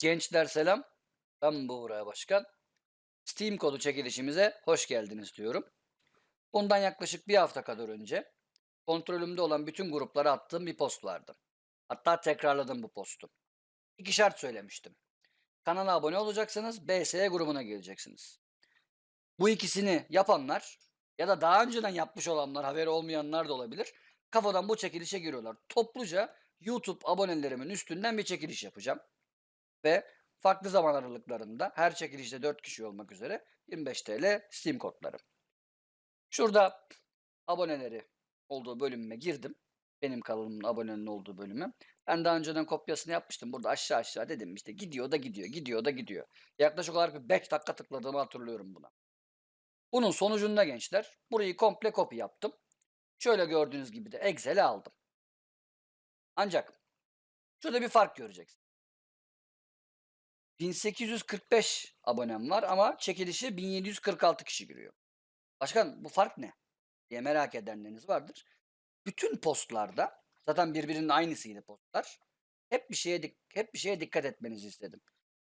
Gençler selam. Ben Buğra Başkan. Steam kodu çekilişimize hoş geldiniz diyorum. Bundan yaklaşık bir hafta kadar önce kontrolümde olan bütün gruplara attığım bir post vardı. Hatta tekrarladım bu postu. İki şart söylemiştim. Kanala abone olacaksınız, BSE grubuna geleceksiniz. Bu ikisini yapanlar ya da daha önceden yapmış olanlar, haberi olmayanlar da olabilir. Kafadan bu çekilişe giriyorlar. Topluca YouTube abonelerimin üstünden bir çekiliş yapacağım ve farklı zaman aralıklarında her çekilişte 4 kişi olmak üzere 25 TL Steam kodları. Şurada aboneleri olduğu bölümüme girdim. Benim kanalımın abonenin olduğu bölümü. Ben daha önceden kopyasını yapmıştım. Burada aşağı aşağı dedim işte gidiyor da gidiyor, gidiyor da gidiyor. Yaklaşık olarak bir 5 dakika tıkladığımı hatırlıyorum buna. Bunun sonucunda gençler burayı komple kopya yaptım. Şöyle gördüğünüz gibi de Excel'e aldım. Ancak şurada bir fark göreceksin. 1845 abonem var ama çekilişe 1746 kişi giriyor. Başkan bu fark ne? diye merak edenleriniz vardır. Bütün postlarda zaten birbirinin aynısıydı postlar. Hep bir şeye hep bir şeye dikkat etmenizi istedim.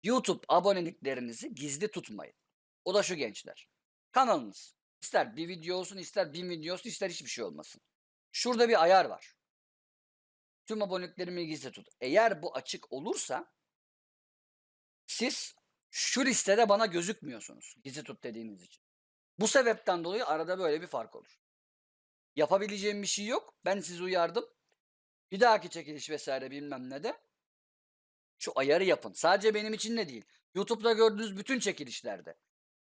YouTube aboneliklerinizi gizli tutmayın. O da şu gençler. Kanalınız ister bir video olsun, ister bin video olsun, ister hiçbir şey olmasın. Şurada bir ayar var. Tüm aboneliklerimi gizli tut. Eğer bu açık olursa siz şu listede bana gözükmüyorsunuz. Gizli tut dediğiniz için. Bu sebepten dolayı arada böyle bir fark olur. Yapabileceğim bir şey yok. Ben sizi uyardım. Bir dahaki çekiliş vesaire bilmem ne de şu ayarı yapın. Sadece benim için de değil. YouTube'da gördüğünüz bütün çekilişlerde.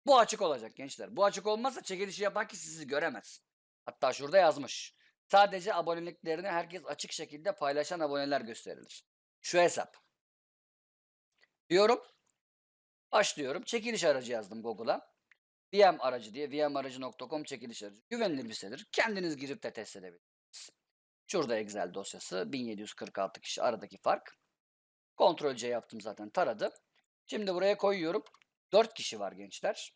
Bu açık olacak gençler. Bu açık olmazsa çekilişi yapan kişi sizi göremez. Hatta şurada yazmış. Sadece aboneliklerini herkes açık şekilde paylaşan aboneler gösterilir. Şu hesap. Diyorum. Başlıyorum. Çekiliş aracı yazdım Google'a. VM aracı diye vmaracı.com çekiliş aracı. Güvenilir bir sitedir. Kendiniz girip de test edebilirsiniz. Şurada Excel dosyası. 1746 kişi aradaki fark. Ctrl C yaptım zaten taradı. Şimdi buraya koyuyorum. 4 kişi var gençler.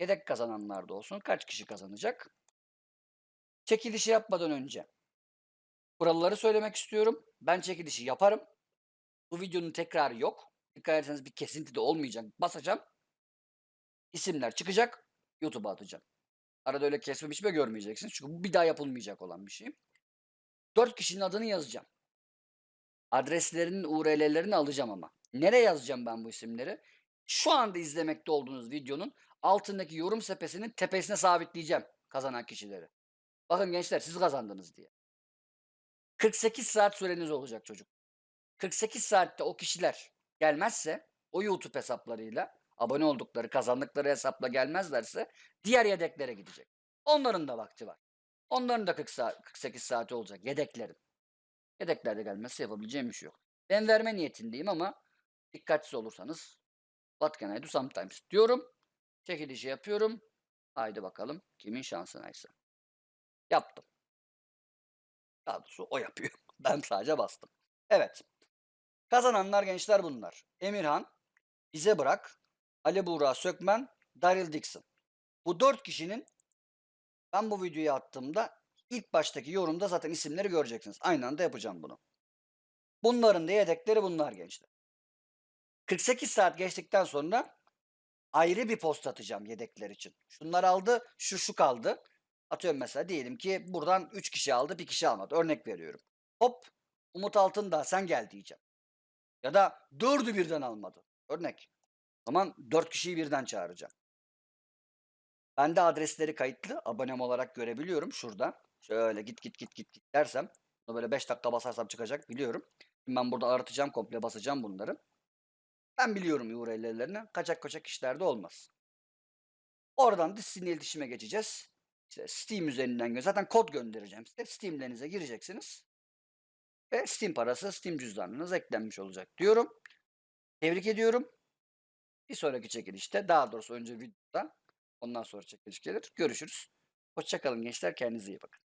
Yedek kazananlar da olsun. Kaç kişi kazanacak? Çekilişi yapmadan önce kuralları söylemek istiyorum. Ben çekilişi yaparım. Bu videonun tekrarı yok. Dikkat ederseniz bir kesinti de olmayacak. Basacağım. İsimler çıkacak. YouTube'a atacağım. Arada öyle kesme biçme görmeyeceksiniz. Çünkü bu bir daha yapılmayacak olan bir şey. Dört kişinin adını yazacağım. Adreslerinin URL'lerini alacağım ama. Nereye yazacağım ben bu isimleri? Şu anda izlemekte olduğunuz videonun altındaki yorum sepesinin tepesine sabitleyeceğim kazanan kişileri. Bakın gençler siz kazandınız diye. 48 saat süreniz olacak çocuk. 48 saatte o kişiler gelmezse o YouTube hesaplarıyla abone oldukları, kazandıkları hesapla gelmezlerse diğer yedeklere gidecek. Onların da vakti var. Onların da 40 saat, 48 saati olacak yedeklerin. Yedeklerde gelmezse yapabileceğim bir şey yok. Ben verme niyetindeyim ama dikkatsiz olursanız what can I do sometimes diyorum. Çekilişi yapıyorum. Haydi bakalım kimin şansınaysa. Yaptım. Daha doğrusu o yapıyor. Ben sadece bastım. Evet. Kazananlar gençler bunlar. Emirhan, Bize Bırak, Ali Buğra Sökmen, Daryl Dixon. Bu dört kişinin ben bu videoyu attığımda ilk baştaki yorumda zaten isimleri göreceksiniz. Aynı anda yapacağım bunu. Bunların da yedekleri bunlar gençler. 48 saat geçtikten sonra ayrı bir post atacağım yedekler için. Şunlar aldı, şu şu kaldı. Atıyorum mesela diyelim ki buradan 3 kişi aldı, bir kişi almadı. Örnek veriyorum. Hop Umut Altındağ sen gel diyeceğim. Ya da dördü birden almadı. Örnek. O zaman dört kişiyi birden çağıracağım. Ben de adresleri kayıtlı abonem olarak görebiliyorum şurada. Şöyle git git git git git dersem bunu böyle 5 dakika basarsam çıkacak biliyorum. Şimdi ben burada aratacağım komple basacağım bunları. Ben biliyorum URL'lerini. Kaçak kaçak işlerde olmaz. Oradan da sizinle iletişime geçeceğiz. İşte Steam üzerinden zaten kod göndereceğim size. Steam'lerinize gireceksiniz. Ve Steam parası Steam cüzdanınız eklenmiş olacak diyorum. Tebrik ediyorum. Bir sonraki çekilişte daha doğrusu önce videoda ondan sonra çekiliş gelir. Görüşürüz. Hoşçakalın gençler. Kendinize iyi bakın.